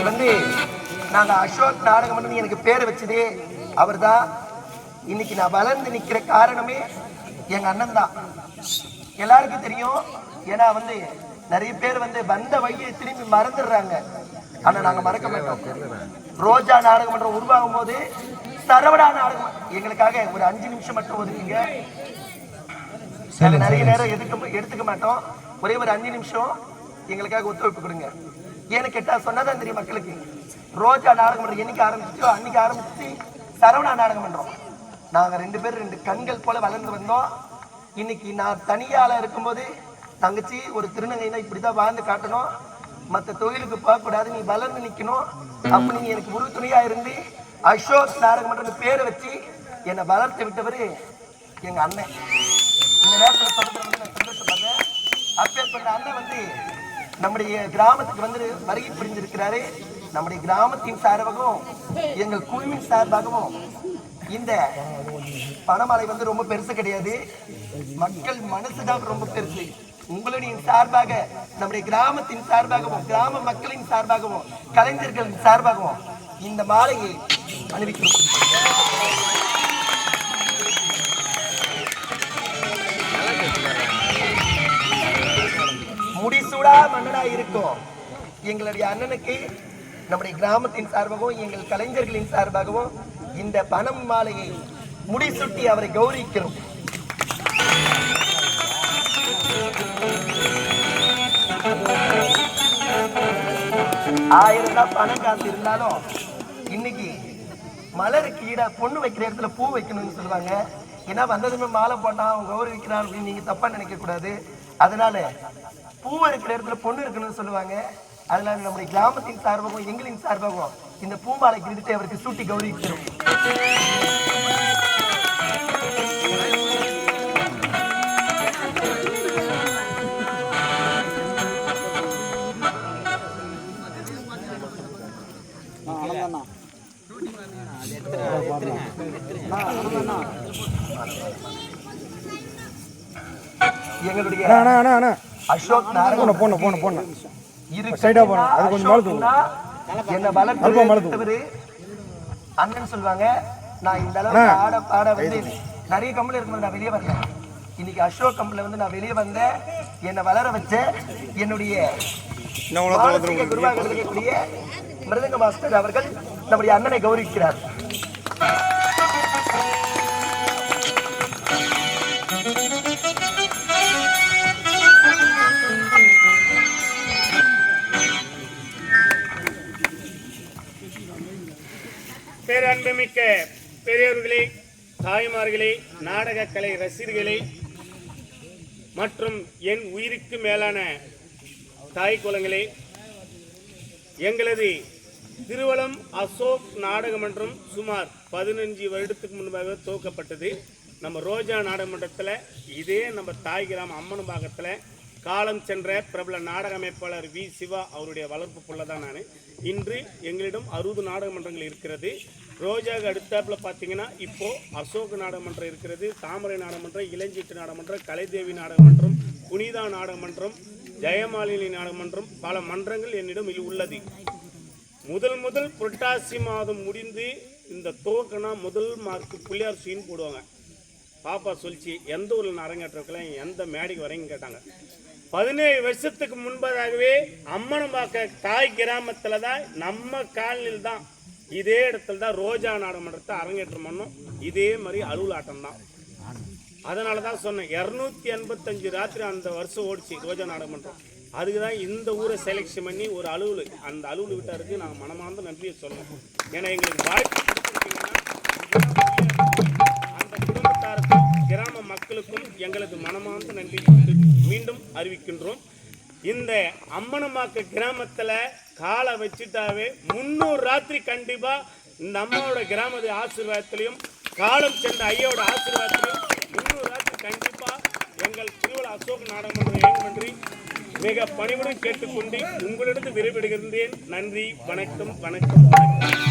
நாங்க அசோக் நாடகம் பண்ணி எனக்கு பேர் வச்சதே அவர்தான். இன்னைக்கு நான் வளர்ந்து நிக்கிற காரணமே எங்க அண்ணன் தான். எல்லாருக்கும் தெரியும். ஏன்னா வந்து நிறைய பேர் வந்து வந்த வழியை திரும்பி மறந்துடுறாங்க. ஆனா நாங்க மறக்க மாட்டோம். ரோஜா நாடகம் மன்றம் உருவாகும் போது சரவணா நாடகம். எங்களுக்காக ஒரு அஞ்சு நிமிஷம் மட்டும் ஒதுக்குங்க. நிறைய நேரம் எடுக்க எடுத்துக்க மாட்டோம். ஒரே ஒரு அஞ்சு நிமிஷம். எங்களுக்காக ஒத்துழைப்பு கொடுங்க. ஏன்னு கேட்டால் சொன்னதான் தெரியும் மக்களுக்கு. ரோஜா நாடகம் மன்றம் என்னைக்கு ஆரம்பிச்சோ அன்னைக்கு ஆரம்பிச்சு சரவணா நாடகம் பண்ணுறோம் நாங்கள் ரெண்டு பேரும் ரெண்டு கண்கள் போல வளர்ந்து வந்தோம். இன்னைக்கு நான் தனியால இருக்கும்போது தங்கச்சி ஒரு திருநங்கைனா இப்படிதான் வாழ்ந்து காட்டணும். மற்ற தொழிலுக்கு போகக்கூடாது நீ வளர்ந்து நிற்கணும் அப்படி நீ எனக்கு உறுதுணையா இருந்து அசோக் நாடகம் மன்ற பேரை வச்சு என்னை வளர்த்து விட்டவர் எங்கள் அண்ணன். இந்த நேரத்தில் சந்தோஷப்படுறேன். அப்பேற்பட்ட அண்ணன் வந்து நம்முடைய கிராமத்துக்கு வந்து வருகை புரிந்திருக்கிறாரு நம்முடைய கிராமத்தின் சார்பாகவும் எங்கள் குழுவின் சார்பாகவும் இந்த பணமலை வந்து ரொம்ப பெருசு கிடையாது. மக்கள் மனசு தான் ரொம்ப பெருசு. உங்களுடைய சார்பாக நம்முடைய கிராமத்தின் சார்பாகவும் கிராம மக்களின் சார்பாகவும் கலைஞர்களின் சார்பாகவும் இந்த மாலையை அணிவிக்கிறோம். முடிசூடா இருக்கும். எங்களுடைய அண்ணனுக்கு நம்முடைய கிராமத்தின் சார்பாகவும் எங்கள் கலைஞர்களின் சார்பாகவும் இந்த பணம் மாலையை முடிசூட்டி அவரை கௌரவிக்கிறோம். ஆயிரம் தான் பணம் காசு இருந்தாலும் இன்னைக்கு மலருக்கு ஈடா பொண்ணு வைக்கிற இடத்துல பூ வைக்கணும்னு சொல்லுவாங்க. ஏன்னா வந்ததுமே மாலை போட்டான் அவன் கௌரவிக்கிறான் அப்படின்னு நீங்க தப்பா நினைக்க கூடாது அதனால பூ இருக்கிற இடத்துல பொண்ணு இருக்கணும்னு சொல்லுவாங்க. அதனால நம்முடைய கிராமத்தின் சார்பாகவும் எங்களின் சார்பாகவும் இந்த பூம்பாலை விடுத்து அவருக்கு சூட்டி கௌரவிக்கிறோம். எங்களுடைய அண்ணா அண்ணா அண்ணா அசோக் நாராயண போன போன போன இருக்கு. சைடா போன அது கொஞ்சம் மழை தூக்கும் அசோக்னா என்ன வளர்த்து அல்பம் மழை எடுத்தவரு அண்ணன் சொல்லுவாங்க நான் இந்த அளவுக்கு ஆட பாட வந்து நிறைய கம்பெனி இருக்கும்போது நான் வெளியே வரல. இன்னைக்கு அசோக் கம்பெனில வந்து நான் வெளியே வந்தேன் என்னை வளர வச்ச என்னுடைய குருவாக இருக்கக்கூடிய மிருதங்க மாஸ்டர் அவர்கள் நம்முடைய அண்ணனை கௌரவிக்கிறார். பேரன்புமிக்க பெரியவர்களே தாய்மார்களே நாடகக்கலை ரசிகர்களே மற்றும் என் உயிருக்கு மேலான தாய் குலங்களே எங்களது திருவளம் அசோக் நாடகமன்றம் சுமார் பதினஞ்சு வருடத்துக்கு முன்பாக துவக்கப்பட்டது. நம்ம ரோஜா நாடகமன்றத்தில் இதே நம்ம தாய் கிராமம் அம்மனுபாகத்தில் காலம் சென்ற பிரபல நாடக அமைப்பாளர் வி. சிவா அவருடைய வளர்ப்பு புள்ள தான் நான். இன்று எங்களிடம் அறுபது நாடகமன்றங்கள் இருக்கிறது. ரோஜாவுக்கு அடுத்தாப்பில் பார்த்தீங்கன்னா இப்போது அசோக் நாடகமன்றம் இருக்கிறது தாமரை நாடகமன்றம் இளஞ்சீட்டு நாடகமன்றம் கலைதேவி நாடகமன்றம் புனிதா நாடகமன்றம் ஜெயமாலினி நாடகமன்றம் பல மன்றங்கள் என்னிடம் இல் உள்ளது. முதல் முதல் புரட்டாசி மாதம் முடிந்து இந்த துவக்கனா முதல் மார்க்கு பிள்ளையார் சீன் போடுவாங்க. பாப்பா சொல்லிச்சு எந்த ஊரில் அரங்கேற்றக்கலாம் எந்த மேடைக்கு வரீங்கன்னு கேட்டாங்க. பதினேழு வருஷத்துக்கு முன்பதாகவே அம்மனம்பாக்க தாய் கிராமத்தில் தான் நம்ம காலனில் தான் இதே இடத்துல தான் ரோஜா நாடகமன்றத்தை அரங்கேற்றம் பண்ணோம். இதே மாதிரி அலுவலாட்டம் தான். அதனால தான் சொன்னேன் இரநூத்தி எண்பத்தஞ்சு ராத்திரி அந்த வருஷம் ஓடிச்சு ரோஜா நாடகமன்றம் அதுக்கு தான் இந்த ஊரை செலெக்ஷன் பண்ணி ஒரு அலுவல் அந்த அலுவல் விட்டாருக்கு நாங்கள் மனமார்ந்த நன்றியை சொல்லணும். ஏன்னா எங்களுக்கு வாய்ப்பு கிராம எங்களது மனமார்ந்த நன்றி மீண்டும் அறிவிக்கின்றோம். இந்த அம்மனமாக்க கிராமத்தில் காலை வச்சுட்டாவே முன்னூறு ராத்திரி கண்டிப்பா இந்த அம்மாவோட கிராமத்து ஆசீர்வாதத்திலையும் காலம் சென்ற ஐயாவோட ஆசீர்வாதத்திலையும் முன்னூறு ராத்திரி கண்டிப்பா எங்கள் திருவிழா அசோக் நாடகமன்ற இயங்குமன்றி மிக பணிவுடன் கேட்டுக்கொண்டு உங்களிடத்து விரைவிடுகின்றேன் நன்றி வணக்கம் வணக்கம் வணக்கம்.